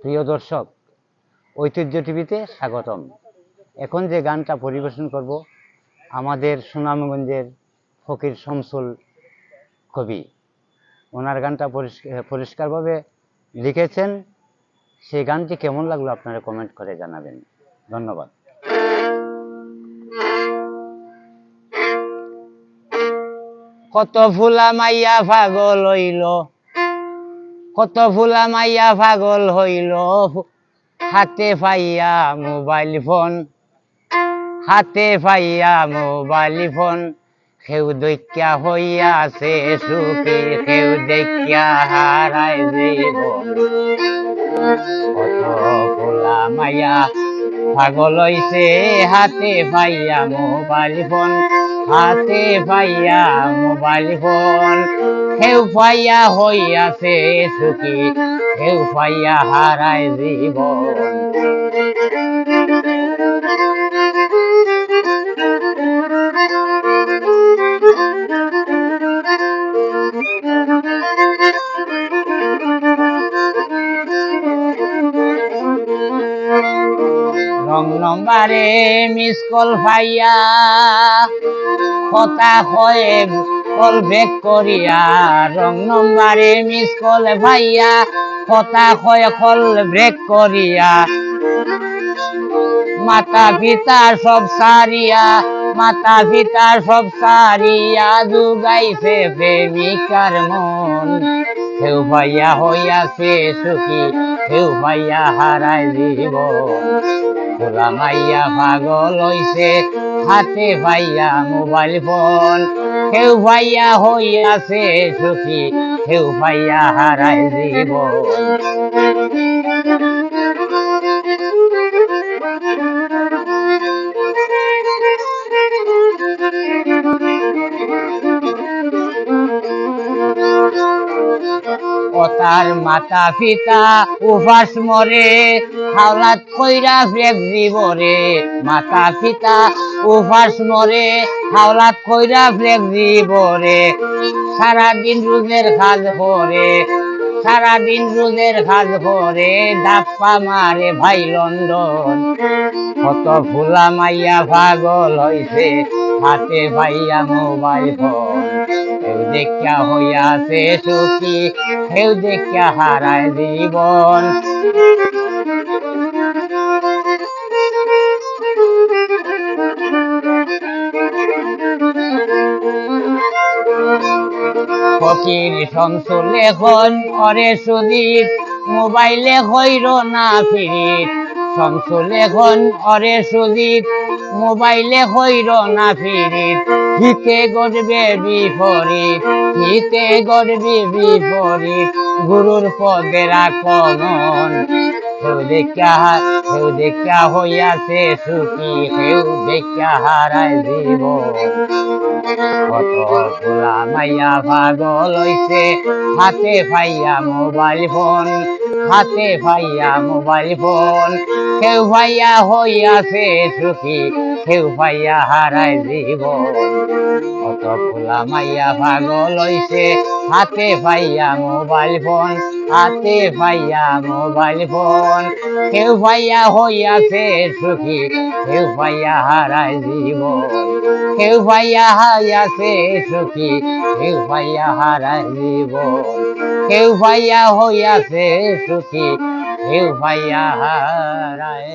প্রিয় দর্শক, ঐতিহ্য টিভিতে স্বাগতম। এখন যে গানটা পরিবেশন করব, আমাদের সুনামগঞ্জের ফকির শমসুল কবি। ওনার গানটা পরিষ্কারভাবে লিখেছেন। সেই গানটি কেমন লাগল আপনারা কমেন্ট করে জানাবেন। ধন্যবাদ। কত ফুলা মাইয়া পাগল হইল কত ফুলা মাইয়া পাগল হইল। হাতে পাইয়া মোবাইল ফোন, হাতে পাইয়া মোবাইল ফোন। কেউ দৈক্যা হইয়াছে সুখী, কেউ দেখিয়া হারায় জীবন। কত ফুলা মাইয়া পাগল হইছে, হাতে পাইয়া মোবাইল ফোন। হাতে ভাইয়া মোবাইল ফোন। হেউ পাইয়া হইয়াছে সুখী হেউ পাইয়া হারায় জীবন। রং নম্বরে মিস কল ভাইয়া কথা হয়ে কল বেক করিয়া রং নম্বরে মিস কল ভাইয়া কথা হয়ে কল ব্রেক করিয়া মাতা পিতা সব সারিয়া, মাতা পিতা সব সারিয়া যুগাইছে প্রেমিকার মন। কেউ ভাইয়া হইয়াছে সুখী কেউ ভাইয়া হারায় জীবন। খোলা মাইয়া পাগল হইছে, হাতে ভাইয়া মোবাইল ফোন। কেউ ভাইয়া হইয়াছে সুখী, কেউ ভাইয়া হারায় জীবন। তার মাতা পিতা উপাস মরে, হাওলাত কইরা ফেক জীবরে মাতা পিতা উপাস মরে, হাওলাত কইরা ফেক জীবরে সারাদিন রোজের কাজ করে, সারাদিন রোজের কাজ করে, ডাপ্পা মারে ভাই লন্ডন। কত ফুলা মাইয়া পাগল হইছে, হাতে ভাইয়া মোবাইল ফোন। দেখিয়া হইয়াছে সুখী কেউ দেখিয়া হারায় জীবন। ফকির শমসুল এখন অরে সুদীপ, মোবাইলে হইর না ফিরিত। শমসুল এখন অরে সুদীপ, মোবাইলে হইর না ফিরিত। হিতে গড়বে বিপরীত হিতে গড়বে বিপরীত, গুরুর পদের আক্রমণ কেউ দেখা কেউ দেখা হইয়াছে সুখী কেউ দেখা হারায় জীবন। কত খোলা মাইয়া হাতে পাইয়া মোবাইল ফোন, হাতে পাইয়া মোবাইল ফোন। কেউ পাইয়া হইয়াছে সুখী কেউ পাইয়া হারায় জীবন কত খোলা মাইয়া পাগল হইছে, হাতে পাইয়া মোবাইল ফোন, হাতে পাইয়া মোবাইল ফোন। কেউ পাইয়া হইয়াছে সুখী কেউ পাইয়া হারায় জীবন কেউ পাইয়া হাইয়াছে সুখী কেউ পাইয়া হারায় জীবন কেউ পাইয়া হইয়াছে সুখী কেউ পাইয়া হারায়